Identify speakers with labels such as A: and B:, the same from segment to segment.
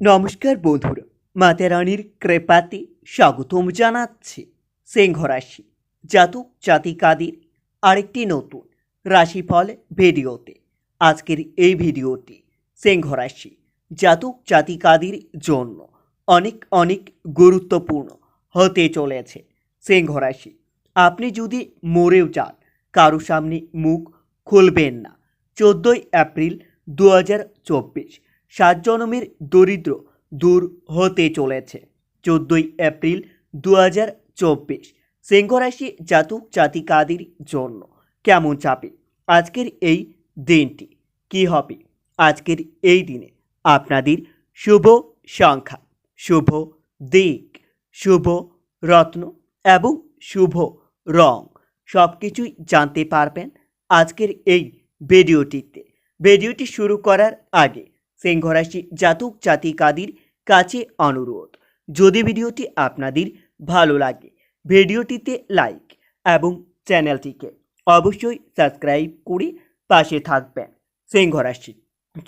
A: নমস্কার বন্ধুরা, মাতা রানীর কৃপাতে স্বাগতম জানাচ্ছি সিংহ রাশি জাতক জাতিকাদের আরেকটি নতুন রাশিফল ভিডিওতে। আজকের এই ভিডিওটি সিংহ রাশি জাতক জাতিকাদের জন্য অনেক অনেক গুরুত্বপূর্ণ হতে চলেছে। সিংহ রাশি, আপনি যদি মরেও যান, কারও সামনে মুখ খুলবেন না। চোদ্দোই এপ্রিল দু হাজার চব্বিশ সাত জনমের দরিদ্র দূর হতে চলেছে। চোদ্দোই এপ্রিল দু হাজার চব্বিশ সিংহরাশি জাতক জাতিকাদের জন্য কেমন চাপে? আজকের এই দিনটি কি হবে? আজকের এই দিনে আপনাদের শুভ সংখ্যা, শুভ দিক, শুভ রত্ন এবং শুভ রং সব কিছুই জানতে পারবেন আজকের এই ভিডিওটিতে। ভিডিওটি শুরু করার আগে সিংহরাশি জাতক জাতিকাদের কাছে অনুরোধ। যদি ভিডিওটি আপনাদের ভালো লাগে, ভিডিওটিতে লাইক এবং চ্যানেলটিকে অবশ্যই সাবস্ক্রাইব করে পাশে থাকবেন। সিংহরাশি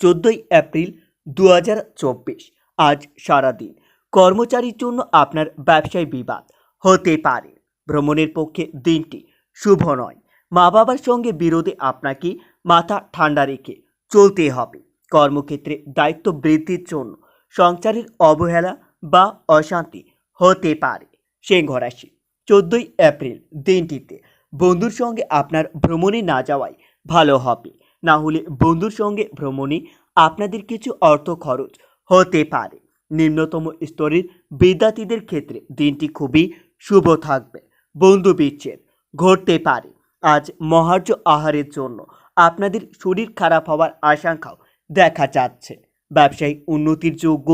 A: চোদ্দোই এপ্রিল দু হাজার চব্বিশ, আজ সারাদিন। কর্মচারীর জন্য আপনার ব্যবসায় বিবাদ হতে পারে। ভ্রমণের পক্ষে দিনটি শুভ নয়। মা বাবার সঙ্গে বিরোধে আপনাকে মাথা ঠান্ডা রেখে চলতে হবে। কর্মক্ষেত্রে দায়িত্ব বৃদ্ধির জন্য সংসারের অবহেলা বা অশান্তি হতে পারে। সিংহ রাশি, চোদ্দোই এপ্রিল দিনটিতে বন্ধুর সঙ্গে আপনার ভ্রমণে না যাওয়াই ভালো হবে। না হলে বন্ধুর সঙ্গে ভ্রমণে আপনাদের কিছু অর্থ খরচ হতে পারে। নিম্নতম স্তরের বিদ্যার্থীদের ক্ষেত্রে দিনটি খুবই শুভ থাকবে। বন্ধু বিচ্ছেদ ঘটতে পারে। আজ মহার্য আহারের জন্য আপনাদের শরীর খারাপ হওয়ার আশঙ্কাও দেখা যাচ্ছে। ব্যবসায়িক উন্নতির যোগ্য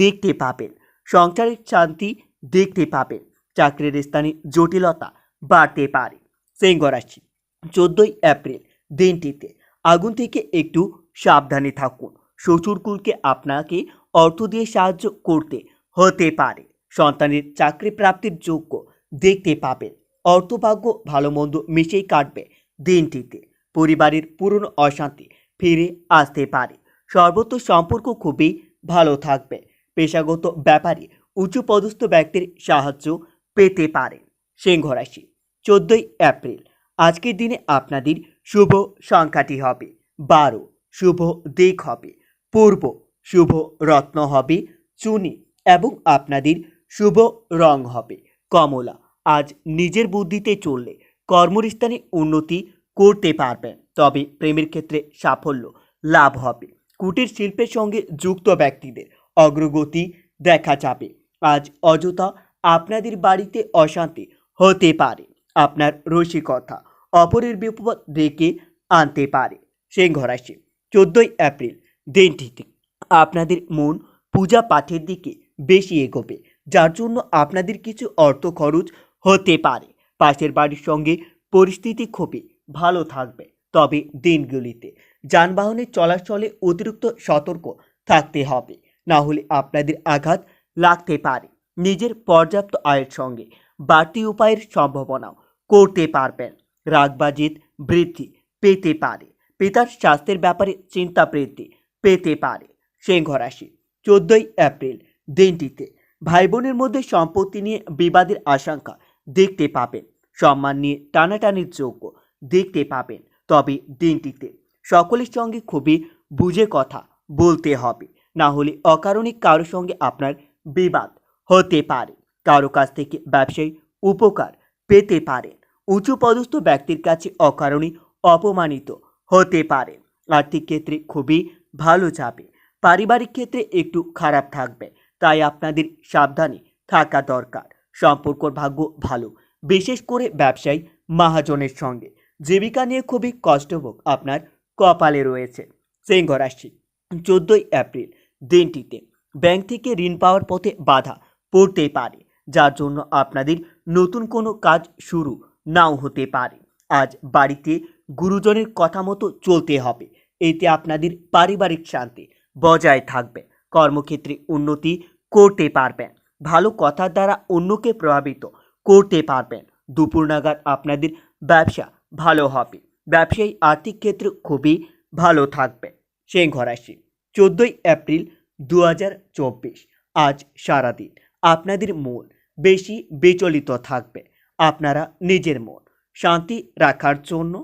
A: দেখতে পাবেন, সংসারের শান্তি দেখতে পাবেন, চাকরির স্থানে জটিলতা বাড়তে পারে। সিংহ রাশি, চোদ্দোই এপ্রিল দিনটিতে আগুন থেকে একটু সাবধানে থাকুন। শ্বশুরকুলকে আপনাকে অর্থ দিয়ে সাহায্য করতে হতে পারে। সন্তানের চাকরি প্রাপ্তির যোগ্য দেখতে পাবেন। অর্থভাগ্য ভালো মন্দ মিশেই কাটবে দিনটিতে। পরিবারের পুরনো অশান্তি ফিরে আসতে পারে। সর্বত্র সম্পর্ক খুবই ভালো থাকবে। পেশাগত ব্যাপারে উঁচু পদস্থ ব্যক্তির সাহায্য পেতে পারে সিংহ রাশি চোদ্দোই এপ্রিল। আজকের দিনে আপনাদের শুভ সংখ্যাটি হবে বারো। শুভ দিক হবে পূর্ব। শুভ রত্ন হবে চুনি এবং আপনাদের শুভ রং হবে কমলা। আজ নিজের বুদ্ধিতে চললে কর্মস্থানে উন্নতি করতে পারবেন। তবে প্রেমের ক্ষেত্রে সাফল্য লাভ হবে। কুটির শিল্পের সঙ্গে যুক্ত ব্যক্তিদের অগ্রগতি দেখা যাবে। আজ অযথা আপনাদের বাড়িতে অশান্তি হতে পারে, আপনার রসিকতা অপরের বিপদ ডেকে আনতে পারে। সিংহ রাশি চোদ্দোই এপ্রিল, দিনটিতে আপনাদের মন পূজা পাঠের দিকে বেশি এগোবে, যার জন্য আপনাদের কিছু অর্থ খরচ হতে পারে। পাশের বাড়ির সঙ্গে পরিস্থিতি খুবই ভালো থাকবে। তবে দিনগুলিতে যানবাহনের চলাচলে অতিরিক্ত সতর্ক থাকতে হবে। না হলে আপনাদের আঘাত লাগতে পারে। নিজের পর্যাপ্ত আয়ের সঙ্গে বাড়তি উপায়ের সম্ভাবনাও করতে পারবেন। রাগবাজিত বৃদ্ধি পেতে পারে। পিতার স্বাস্থ্যের ব্যাপারে চিন্তা বৃদ্ধি পেতে পারে। সিংহ রাশি, চোদ্দোই এপ্রিল দিনটিতে ভাই বোনের মধ্যে সম্পত্তি নিয়ে বিবাদের আশঙ্কা দেখতে পাবেন। সম্মান নিয়ে টানাটানির যোগ্য দেখতে পাবেন। তবে দিনটিতে সকলের সঙ্গে খুবই বুঝে কথা বলতে হবে। না হলে অকারণে কারও সঙ্গে আপনার বিবাদ হতে পারে। কারও কাছ থেকে ব্যবসায়ী উপকার পেতে পারেন উঁচু পদস্থ ব্যক্তির কাছে অকারণে অপমানিত হতে পারে। আর্থিক ক্ষেত্রে খুবই ভালো যাবে। পারিবারিক ক্ষেত্রে একটু খারাপ থাকবে। তাই আপনাদের সাবধানে থাকা দরকার। সম্পর্কর ভাগ্য ভালো। বিশেষ করে ব্যবসায়ী মহাজনের সঙ্গে। জীবিকা নিয়ে খুবই কষ্টভোগ আপনার কপালে রয়েছে। সিংহ রাশি চোদ্দোই এপ্রিল দিনটিতে ব্যাংক থেকে ঋণ পাওয়ার পথে বাধা পড়তে পারে, যার জন্য আপনাদের নতুন কোনো কাজ শুরু নাও হতে পারে। আজ বাড়িতে গুরুজনের কথা মতো চলতে হবে, এতে আপনাদের পারিবারিক শান্তি বজায় থাকবে, কর্মক্ষেত্রে উন্নতি করতে পারবেন, ভালো কথার দ্বারা অন্যকে প্রভাবিত করতে পারবেন। দুপুর নাগাদ আপনাদের ব্যবসা ভালো হবে। ব্যবসায়ী আর্থিক ক্ষেত্রে খুবই ভালো থাকবে। সিংহ রাশি চোদ্দোই এপ্রিল দু হাজার চব্বিশ, আজ সারাদিন। আপনাদের মন বেশি বিচলিত থাকবে। আপনারা নিজের মন শান্তি রাখার জন্য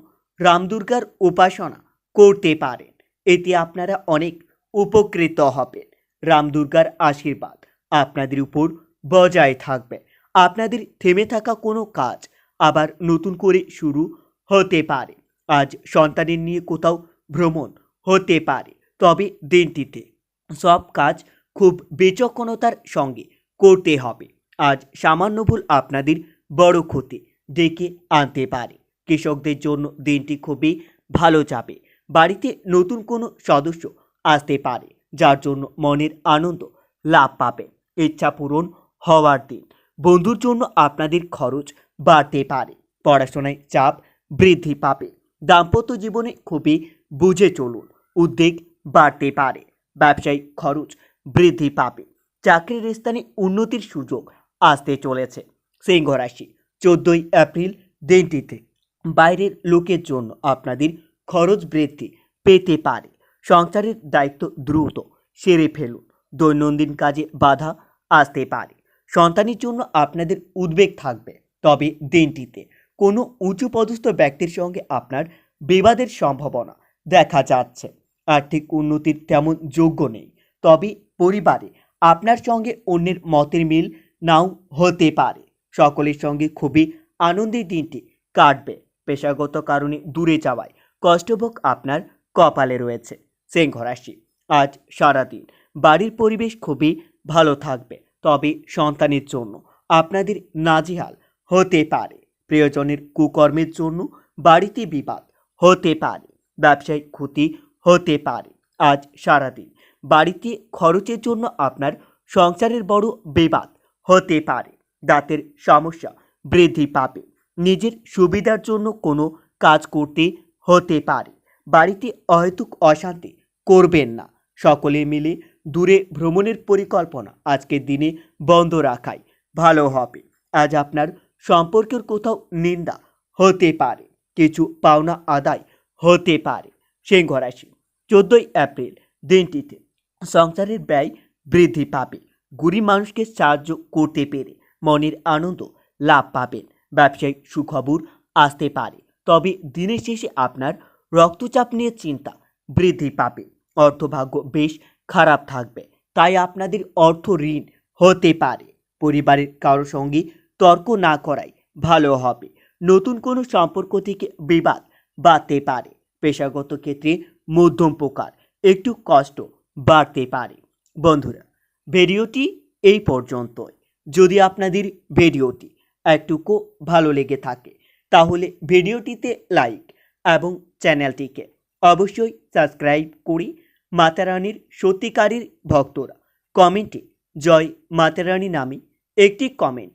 A: রামদুর্গার উপাসনা করতে পারেন। এতে আপনারা অনেক উপকৃত হবেন। রামদুর্গার আশীর্বাদ আপনাদের উপর বজায় থাকবে। আপনাদের থেমে থাকা কোনো কাজ আবার নতুন করে শুরু হতে পারে। আজ সন্তানের নিয়ে কোথাও ভ্রমণ হতে পারে, তবে দিনটিতে সব কাজ খুব বিচক্ষণতার সঙ্গে করতে হবে। আজ সামান্য ভুল আপনাদের বড় ক্ষতি ডেকে আনতে পারে। কৃষকদের জন্য দিনটি খুবই ভালো যাবে। বাড়িতে নতুন কোনো সদস্য আসতে পারে, যার জন্য মনের আনন্দ লাভ পাবে ইচ্ছা পূরণ হওয়ার দিন, বন্ধুর জন্য আপনাদের খরচ বাড়তে পারে। পড়াশোনায় চাপ বৃদ্ধি পাবে। দাম্পত্য জীবনে খুবই বুঝে চলুন, উদ্বেগ বাড়তে পারে, ব্যবসায়িক খরচ বৃদ্ধি পাবে, চাকরির স্থানে উন্নতির সুযোগ আসতে চলেছে। সিংহ রাশি, চোদ্দই এপ্রিল দিনটিতে বাইরের লোকের জন্য আপনাদের খরচ বৃদ্ধি পেতে পারে। সংসারের দায়িত্ব দ্রুত সেরে ফেলুন, দৈনন্দিন কাজে বাধা আসতে পারে। সন্তানের জন্য আপনাদের উদ্বেগ থাকবে। তবে দিনটিতে কোনো উঁচু পদস্থ ব্যক্তির সঙ্গে আপনার বিবাদের সম্ভাবনা দেখা যাচ্ছে। আর্থিক উন্নতির তেমন যোগ্য নেই। তবে পরিবারে আপনার সঙ্গে অন্যের মতের মিল নাও হতে পারে। সকলের সঙ্গে খুবই আনন্দের দিনটি কাটবে। পেশাগত কারণে দূরে যাওয়ায় কষ্টভোগ আপনার কপালে রয়েছে। সিংহ রাশি, আজ সারাদিন বাড়ির পরিবেশ খুবই ভালো থাকবে। তবে সন্তানের জন্য আপনাদের নাজিহাল হতে পারে। প্রিয়জনের কুকর্মের জন্য বাড়িতে বিবাদ হতে পারে, ব্যবসায়িক ক্ষতি হতে পারে। আজ সারাদিন বাড়িতে খরচের জন্য আপনার সংসারের বড় বিবাদ হতে পারে। দাঁতের সমস্যা বৃদ্ধি পাবে। নিজের সুবিধার জন্য কোনো কাজ করতে হতে পারে। বাড়িতে অহেতুক অশান্তি করবেন না। সকলে মিলে দূরে ভ্রমণের পরিকল্পনা আজকের দিনে বন্ধ রাখাই ভালো হবে। আজ আপনার সম্পর্কের কোথাও নিন্দা হতে পারে, কিছু পাওনা আদায় হতে পারে। সিংহ রাশি, চোদ্দই এপ্রিল দিনটিতে সংসারের ব্যয় বৃদ্ধি পাবে। গরিব মানুষকে সাহায্য করতে পেরে মনের আনন্দ লাভ পাবেন। ব্যবসায়িক সুখবর আসতে পারে। তবে দিনের শেষে আপনার রক্তচাপ নিয়ে চিন্তা বৃদ্ধি পাবে। অর্থভাগ্য বেশ খারাপ থাকবে, তাই আপনাদের অর্থ ঋণ হতে পারে। পরিবারের কারোর সঙ্গে তর্ক না করাই ভালো হবে। নতুন কোনো সম্পর্ক থেকে বিবাদ বাড়তে পারে। পেশাগত ক্ষেত্রে মধ্যম প্রকার, একটু কষ্ট বাড়তে পারে। বন্ধুরা, ভিডিওটি এই পর্যন্তই। যদি আপনাদের ভিডিওটি একটুকু ভালো লেগে থাকে, তাহলে ভিডিওটিতে লাইক এবং চ্যানেলটিকে অবশ্যই সাবস্ক্রাইব করি মাতারানির সত্যিকারীর ভক্তরা কমেন্টে জয় মাতারানী নামে একটি কমেন্ট